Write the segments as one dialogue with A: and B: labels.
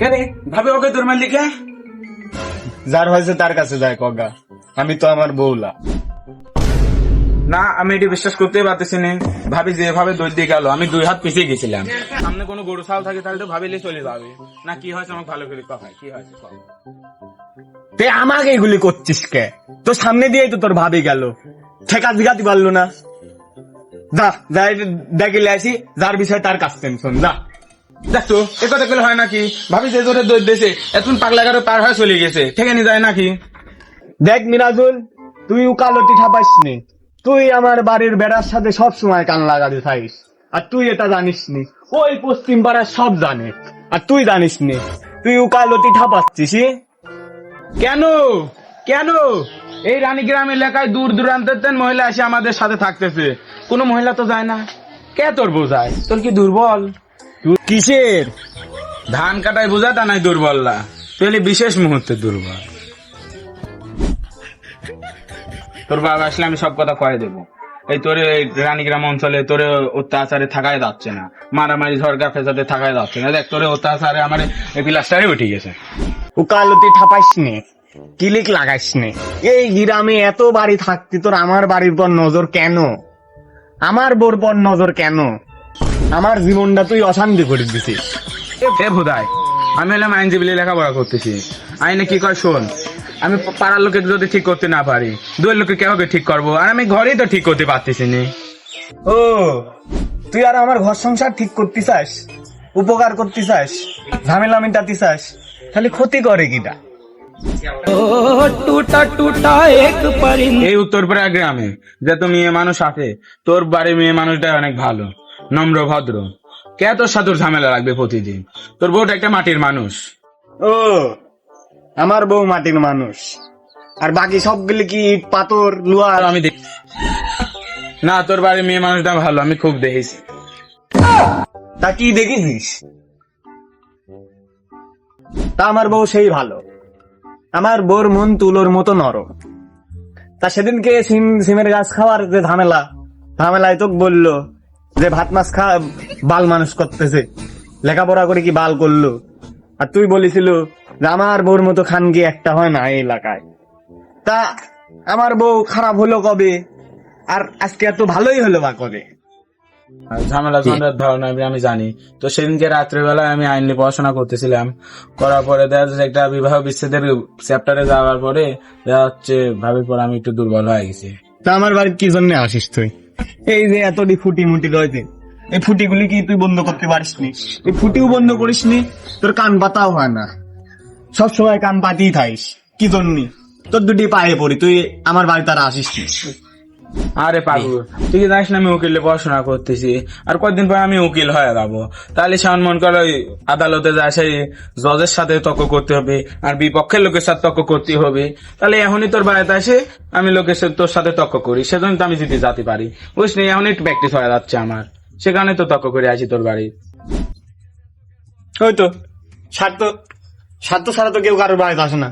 A: কেন ভাবে ওকে তোর মালিকা
B: যার হয়েছে তার কাছে যায় কগা। আমি তো আমার বউলা।
A: না আমি এটি বিশ্বাস করতে পারতেছি না। ভাবি যেভাবে দৌড় দিয়ে গেল আমি দুই হাত পিছিয়ে গেছিলাম। সামনে কোনো গরু ছাল থাকে তাহলে তো ভাবিলে চলে যাবে। না কি হয়েছে আমাকে ভালো করে কথা কি হয়েছে কও।
B: তে আমাকে এগুলি করছিস কে? তোর সামনে দিয়েই তো তোর ভাবি গেল। ঠেকা জিগাতে পারল না। যা যাই দেখিলে আসি, যার বিষয়ে তার কাছ থেকে শোন যা
A: দেখছ এ কথা গেলে হয় নাকি? ভাবি যে জোরে দিয়েছে এতক্ষণ পাগলা গাড়ো পার হয়ে চলে গেছে, ঠেকে নিয়ে যায় নাকি?
B: দেখ মিরাজুল, তুই উকালতি ঠাপাইস নে। তুই আমার বাড়ির বেড়ার সাথে সব সময় কান লাগাতে থাকিস আর তুই এটা জানিস নি। ওই পশ্চিম পাড়ার সব জানে। আর তুই জানিস নি, তুই উকালতি ঠাপাচ্ছিস?
A: কেন? কেন? এই রানীগ্রাম এলাকায় দূর দূরান্তের মহিলা এসে আমাদের সাথে থাকতেছে। কোনো মহিলা তো যায় না। কে তোর বোঝায়? তোর কি দুর্বল?
B: কিসের?
A: ধান কাটায় বোঝা তা নাই দুর্বল না। তুই বিশেষ মুহূর্তে দুর্বল। তোর বাবা আসলে আমি সব কথা কয়ে দেবো। এই তোর রানীগ্রাম অঞ্চলে তোর অত্যাচারে থাকাই যাচ্ছে না। মারামারি ঝড়গা ফেসাতে থাকাই যাচ্ছে না। দেখ, তোর অত্যাচারে আমার এই প্লাস্টারে উঠে গেছে।
B: উকালতি ঠাপাইস নে কিলিক লাগাইস নে এই গ্রামে এত বাড়ি থাকতি তোর আমার বাড়ির পর নজর কেন? আমার বোর পর নজর কেন? আমার জীবনটা তুই অশান্তি করে দিছিস
A: এ ভুদাই আমি হলাম আইনজীবী লেখাপড়া করতেছি। আইনে কি কয় শোন আমি পাড়ার লোকে যদি ঠিক করতে না পারি দুয়ের লোকে কেউ ঠিক করব? আর আমি ঘরেই তো ঠিক করতে পারতেছি নি।
B: ও তুই আর আমার ঘর সংসার ঠিক করতে চাস? উপকার করতে চাস? ঝামেলা মেটাতে চাস? তাহলে ক্ষতি করে কিটা
A: এই উত্তরপাড়া গ্রামে যত মেয়ে মানুষ আছে তোর বাড়ির মেয়ে মানুষটা অনেক ভালো নম্র ভদ্র। কে তোর সাথে ঝামেলা লাগবে প্রতিদিন? তোর বউটা একটা মাটির মানুষ।
B: ও আমার বউ মাটির মানুষ। আর বাকি সবগুলি কি ইট পাথর লোহার?
A: আমি দেখ না তোর বাড়ির মেয়ে মানুষটা ভালো আমি খুব দেখেছি।
B: তা কি দেখেছিস? তা আমার বউ সেই ভালো। আমার বউর মন তুলোর মতো নরম। তা সেদিনকে সিম, সিমের গাছ খাওয়ার যে ঝামেলা, ঝামেলায় তোকে বলল যে ভাত মাছ খা, বাল মানুষ করতেছে। লেখাপড়া করে কি বাল করল? আর তুই বলেছিল যে আমার বউর মতো খানগি একটা হয় না এই এলাকায়। তা আমার বউ খারাপ হলো কবে? আর আজকে এত ভালোই হলো বা কবে?
A: ঝামেলা ঝঞ্ঝাট ধারণা আমি- জানি। তো সেদিনকে রাত্রেবেলায় আমি আইন নিয়ে পড়াশোনা করতেছিলাম। করার পরে দেখা যাচ্ছে একটা বিবাহ বিচ্ছেদের চ্যাপ্টারে যাওয়ার পরে দেখা যাচ্ছে ভাবির পর আমি একটু দুর্বল হয়ে গেছি।
B: তা আমার বাড়ির কি জন্য আসিস তুই? এই যে এতটি ফুটি মুটি রয়েছে এই ফুটিগুলি কি তুই বন্ধ করতে পারিস নি? এই ফুটিও বন্ধ করিস নি তোর কান পাতাও হয় না। সব সময় কান পাতিই থাকিস কি জন্য? তোর দুটি পায়ে পড়ি তুই আমার বাড়ি তারা আসিস নি।
A: আরে পাগল তুই কি জানিস না আমি উকিলে পড়াশোনা করতেছি? আর কয়েকদিন পর আমি উকিল হয়ে যাব। তাহলে সেমন মন করে ওই আদালতে যা সেই জজের সাথে তর্ক করতে হবে আর বিপক্ষের লোকের সাথে তর্ক করতে হবে। তাহলে এখনই তোর বাড়িতে আসে আমি লোকের সাথে তোর সাথে তর্ক করি। সেজন্য তো আমি জিতে যেতে পারি। বুঝলি নি, এখন একটু প্র্যাকটিস হয়ে যাচ্ছে আমার। সেখানে তো তর্ক করে আসি তোর বাড়ি।
B: হয়তো স্বার্থ স্বার্থ ছাড়া তো কেউ কারোর বাড়িতে আসে না।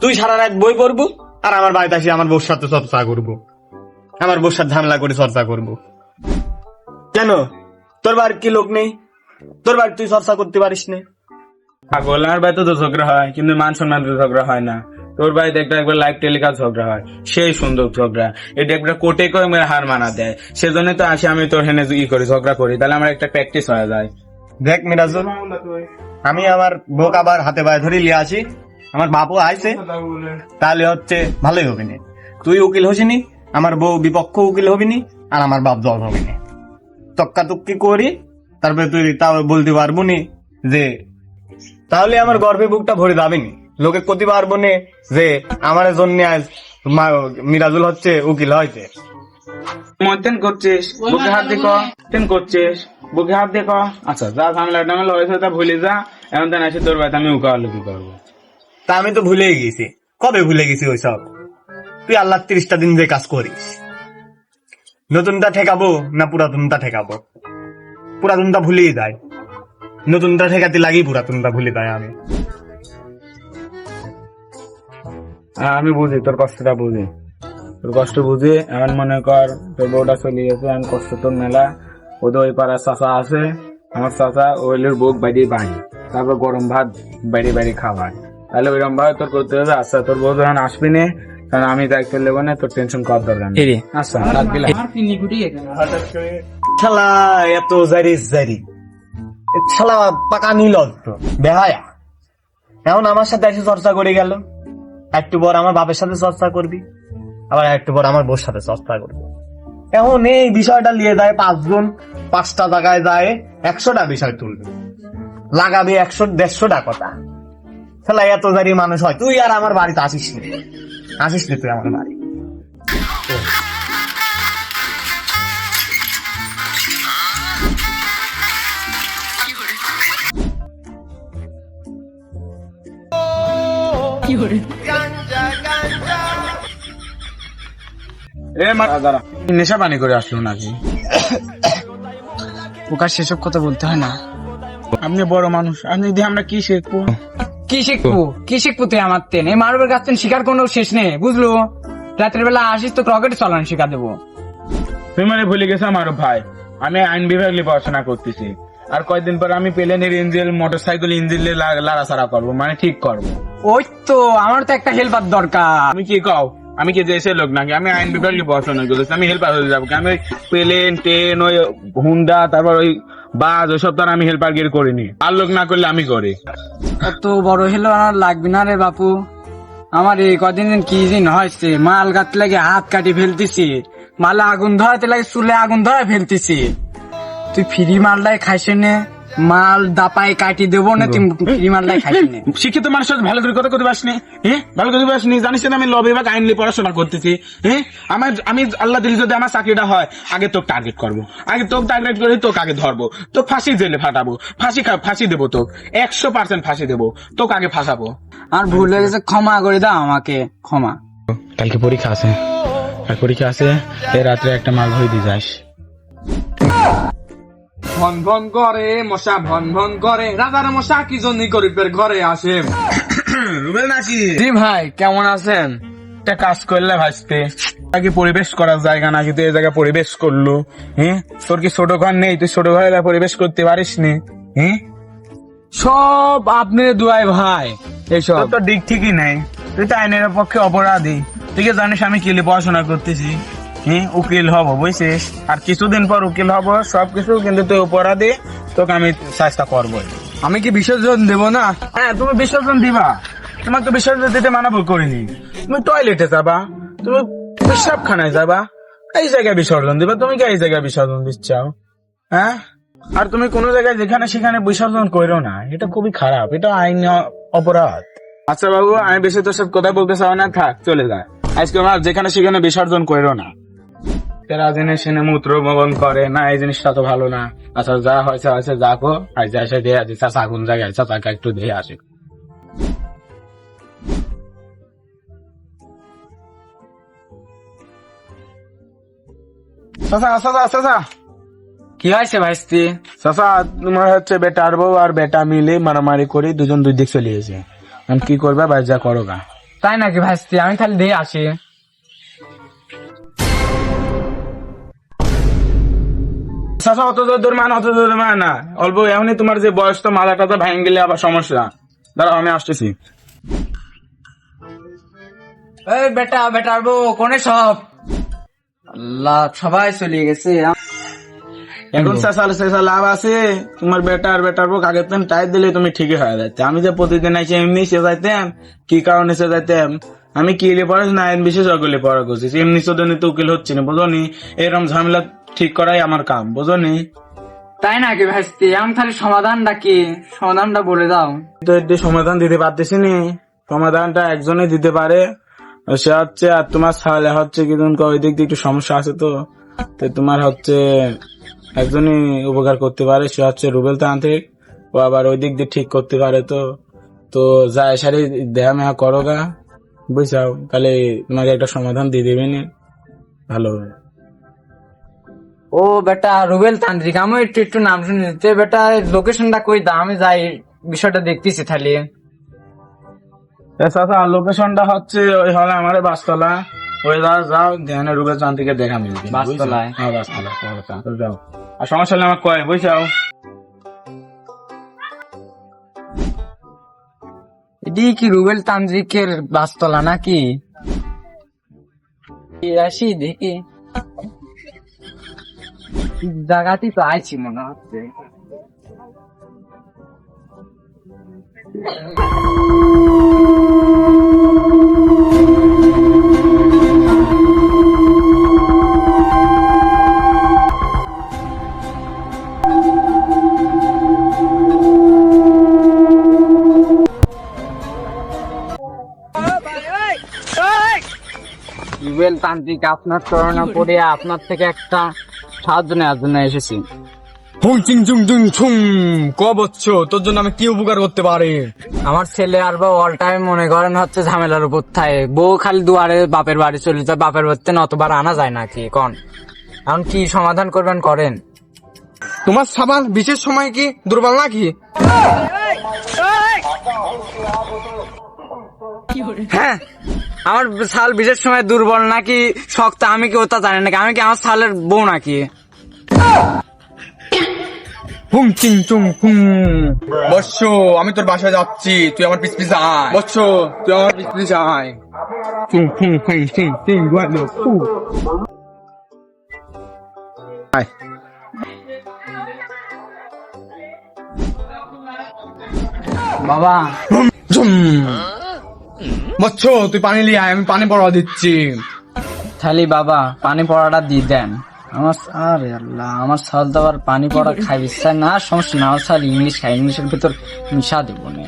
B: তুই সারা রাত বই পড়ব আর আমার বাড়িতে আসি আমার বউর সাথে চর্চা করব। আমার বউর সাথে ঝামেলা করে চর্চা করব। কেন? তোর বাড়ির কি লোক নেই? তোর বাড়ি তুই চর্চা করতে পারিস না।
A: পাগল আমার বাড়িতে তো ঝগড়া হয় কিন্তু মান সম্মান ঝগড়া হয় না। তোর বাড়িতে একটা একবার লাইভ টেলিকাস্ট ঝগড়া হয় সেই সুন্দর ঝগড়া। এটা একটা কোটে করে মেরে হার মানা দেয়। সেজন্য তো আসি আমি তোর হেনে ই করি ঝগড়া করি। তাহলে আমার একটা প্র্যাকটিস হয়ে যায়।
B: দেখ মিরাজুল আমি আমার বোক আবার হাতে পায়ে ধরে লিয়ে আসি। আমার বাপও আইছে। তাহলে হচ্ছে ভালোই হবে নি। তুই উকিল হসিনি? আমার বউ বিপক্ষ উকিল হবি নি আর আমার বাপ জল হবে নি তক্কা তুক্কি করি তারপরে তুই তাও বলতে পারব নি যে তাহলে আমার গর্ভে বুকটা ভরে যাবে নি লোকে করতে পারব নে যে আমার জন্য আজ মিরাজুল হচ্ছে উকিল হইতে।
A: মতেন করছিস বুকে হাত দেখ তেন করছিস বুকে হাত দেখ। আচ্ছা যা ঝামেলা টামেলা হয়েছে তা ভুলে যা এখন তেন আসি তোর বাড়িতে আমি উকালুকি করব?
B: তা আমি তো ভুলেই গেছি। কবে ভুলে গেছি ওইসব? তুই আল্লাহ তিরিশটা দিন যে কাজ করিস। নতুনটা ঠেকাবো না পুরাতনটা ঠেকাবো? পুরাতনটা ভুলেই দেয় নতুনটা ঠেকাতে লাগি পুরাতনটা ভুলে দেয় আমি।
A: হ্যাঁ, আমি বুঝি তোর কষ্টটা বুঝি। তোর কষ্ট বুঝি এখন মনে কর তোর বউটা চলে গেছে এখন কষ্ট তোর মেলা। ওদের ওই পাড়ার চাচা আছে আমার চাচা ওইলের বুক বাইরে বাড়ি তারপর গরম ভাত বাইরে বাইরে খাওয়ায়। তাহলে ওইরকম ভাবে তোর করতে হবে আচ্ছা তোর বউ যখন আসবি না কারণ আমি দায়িত্ব নেব না তোর টেনশন করার দরকার নেই। আচ্ছা।
B: শালা এত জারি জারি। শালা পাকা নিল বেহায়া। এখন আমার সাথে এসে চর্চা করে গেল। একটু পর আমার বাপের সাথে চর্চা করবি আবার একটু পর আমার বউর সাথে চর্চা করবি। এখন এই বিষয়টা নিয়ে যায় পাঁচজন পাঁচটা জায়গায় যায় একশোটা বিষয় তুলবে। লাগাবে একশো দেড়শোটা কথা। শালা এত জারি মানুষ হয় তুই আর আমার বাড়িতে আসিস নি। আসিস তুই আমার বাড়ি।
A: নেশা পানি করে আসলো নাকি?
C: প্রকাশ সেসব কথা বলতে হয় না।
A: আপনি বড় মানুষ আপনি যদি আমরা কি শিখব?
C: কি শিখব? কি শিখব তুই আমার তেন এই মারবের কাছ থেকে শিকার কোনো শেষ নেই বুঝলো? রাত্রের বেলা আসিস তো রকেট চালানো শিখা দেবো।
A: তুমি মানে ভুলে গেছো আমার ভাই? আমি আইন বিভাগ নিয়ে পড়াশোনা করতেছি। আর কয়েকদিন পর আমি প্লেনের ইঞ্জিন মোটর সাইকেল ইঞ্জিন লাড়াছাড়া করব মানে ঠিক করব।
C: ওই তো আমার তো একটা হেল্পার দরকার।
A: আমি কি কও? আমি কি দেশের লোক নাকি? আমি আইন বিভাগ নিয়ে পড়াশোনা করতেছি আমি হেল্পার হয়ে যাব আমি প্লেন ট্রেন ওই হুন্ডা তারপর ওই বাস ওইসব সপ্তাহ আমি হেল্পার গিয়ে করিনি। আর লোক না করলে আমি করি।
C: অত বড় হেলো আর লাগবে না রে বাপু। আমার এই কদিন কি দিন হয়েছে? মাল গাছ লাগে হাত কাটি ফেলতেছি। মালে আগুন ধরাতে লাগে, চুলে আগুন ধরা ফেলতেছি। তুই ফ্রি মালটাই খাইছে নে। মাল দাপায় কাটি দেবো না মালটাই খাইস নে।
A: শিক্ষিত মানুষ ভালো করে কথা করতে পারসনি হ্যাঁ? ভালো করে পারসনি জানিস না আমি ল বিভাগ আইন নিয়ে পড়াশোনা করতেছি হ্যাঁ? আমার আমি আল্লাহ দিল যদি আমার চাকরিটা হয় আগে তোকে টার্গেট করব। আগে তোকে টার্গেট করে তোকে আগে ধরবো। তো ফাঁসি জেলে ফাটাবো। ফাঁসি ফাঁসি দেবো তোকে। একশো পার্সেন্ট ফাঁসি দেবো। তোকে আগে ফাঁসাবো।
C: আর ভুল হয়ে গেছে ক্ষমা করে দাও আমাকে ক্ষমা।
A: কালকে পরীক্ষা আছে। আর পরীক্ষা আছে এই রাত্রে একটা মাল হয়ে দিয়ে যাস।
D: ভন ভন করে মশা ভন ভন করে। রাজার মশা কি জন্য গরিবের ঘরে আসে?
A: রুবেল নাকি?
D: জি ভাই কেমন আছেন?
A: একটা কাজ করলে ভাসতে আগে পরিবেশ করার জায়গা নাকি? তুই এই জায়গায় পরিবেশ করল হ্যাঁ তোর কি ছোট ঘর নেই? তুই ছোট ঘরে পরিবেশ করতে পারিস নি হ্যাঁ
D: সব আপনি দুয়াই ভাই এইসব।
A: তোর তো দিক ঠিকই নাই। তুই তো আইনের পক্ষে অপরাধী। তুই কি জানিস আমি কিলে পড়াশোনা করতেছি? হ্যাঁ উকিল হব বুঝছিস? আর কিছুদিন পর উকিল হব সবকিছু কিন্তু তুই অপরাধী তোকে আমি চেষ্টা করব
D: আমি কি বিসর্জন দেব না?
A: হ্যাঁ তুমি বিসর্জন দিবা। তোমাকে বিসর্জন দিতে মানাবো করিনি। তুমি টয়লেটে যাবা তুমি পেশাবখানায় যাবা এই জায়গায় বিসর্জন দিবা। তুমি কি এই জায়গায় বিসর্জন দিচ্ছাও? হ্যাঁ? আর তুমি কোন জায়গায় যেখানে সেখানে বিসর্জন করো না এটা খুবই খারাপ এটা আইন অপরাধ। আচ্ছা বাবু আমি বেশি তোর সাথে কথা বলতে চাও না থাক চলে যা। আজকে আমার যেখানে সেখানে বিসর্জন করো না। এরা জিনিস এনে মূত্র বহন করে না এই জিনিসটা তো ভালো না। আচ্ছা যা হয়েছে হয়েছে যাকো আর যা সে দিয়ে আসি চাচা কোন জায়গায়? চাচাকে একটু দিয়ে আসি। চাচা চাচা চাচা।
C: কি হয়েছে ভাইস্তি?
A: চাচা তোমার হচ্ছে বেটার বউ আর বেটা মিলে মারামারি করে দুজন দুই দিক চলে গেছে। কি করবে? ভাই যা করো গা।
C: তাই নাকি ভাইস্তি? আমি খালি দিয়ে আসি।
A: চাচা অত দূর মান অত দূর মান। না অল্প এমনি তোমার যে বয়স তো মাথা টাথা ভেঙে গেলে আবার সমস্যা। দাঁড়াও আমি আসতেছি।
C: এই বেটা বেটার বউ কোনে সব? আল্লাহ সবাই চলে গেছে।
A: এখন চাচাল চাচা লাভ আছে। তোমার বেটার বেটার বউ আগের দিন টাইট দিলে তুমি ঠিকই হয়ে যাচ্ছে আমি যে প্রতিদিন আইসি এমনি সে যাইতাম কি কারণে সে যাইতাম? আমি কি লে পড়াছি না বিশেষজ্ঞ লে পড়া করছি। এমনি চোদনে তো উকিল হচ্ছে না বুঝনি এরকম ঝামেলা ঠিক করাই আমার কাম বুঝনি?
C: তাই নাকি ভাইস্তি? আমি খালি সমাধানটা কি? সমাধানটা বলে দাও।
A: তো এর সমাধান দিতে পারতেছি নি সমাধানটা একজনে দিতে পারে। সে হচ্ছে আর তোমার সালে হচ্ছে কি তুমি ওই দিক দিয়ে একটু সমস্যা আছে তো। তো তোমার হচ্ছে একজনই উপকার করতে পারে। সে হচ্ছে রুবেল তান্ত্রিক। ও আবার ওই দিক দিয়ে ঠিক করতে পারে তো। তো যা সারি দেহা মেহা করো গা। বুঝছাও? তাহলে তোমাকে একটা সমাধান দিয়ে দেবে নি। ভালো। হবে
C: ও বেটা রুবেল তান্ত্রিক আমি একটু একটু নাম শুনে। দিতে বেটা লোকেশনটা কই দা? আমি যাই বিষয়টা দেখতেছি তাহলে।
A: চাচা লোকেশনটা হচ্ছে ওই হলে আমার বাসতলা। ওই যাও যাও ধ্যানের রূপে চান থেকে দেখা মিলবে।
C: বাসতলায়?
A: হ্যাঁ বাসতলা যাও। আর সমস্যা হলে আমাকে কয় বুঝছাও
C: এটি কি রুবেল তান্ত্রিকের বাসতলা নাকি? আসি দেখি। জায়গাটি তো আইছি মনে হচ্ছে। তান্ত্রিক আপনার করোনা পড়ে আপনার থেকে একটা সাহায্য নেওয়ার জন্য এসেছি।
D: হুং চিং চুং চুং ছুং ক বচ্চ তোর জন্য আমি কি উপকার করতে পারি?
C: আমার ছেলে আর বউ অল টাইম মনে করেন হচ্ছে ঝামেলার উপর থাকে। বউ খালি দুয়ারে বাপের বাড়ি চলে যায় বাপের বাড়িতে নতবার আনা যায় নাকি কন? এখন কি সমাধান করবেন করেন?
D: তোমার সাবান বিশেষ সময় কি? দুর্বল নাকি?
C: হ্যাঁ আমার সাল বিশেষ সময় দুর্বল নাকি শক্ত? আমি কি ওটা জানি নাকি? আমি কি আমার সালের বউ নাকি?
D: হুং চিং চুং হুং বৎস আমি তোর বাসায় যাচ্ছি। তুই আমার পিছ পিছ আয়। বৎস তুই আমার পিছ পিছ আয়। চুং ফুং ফুং চিং চিং গুয়ালো ফু। আয়।
C: বাবা।
D: ঝুম। বৎস তুই পানি লিয়ে আয়, আমি পানি পড়া দিচ্ছি।
C: খালি বাবা, পানি পড়াটা দিয়ে দেন। আমার আরে আল্লাহ, আমার সাল তো আবার পানি পড়া খাই ইচ্ছা না, সমস্যা না। সাল ইংলিশ খাই, ইংলিশের ভিতর মিশা দেবো না।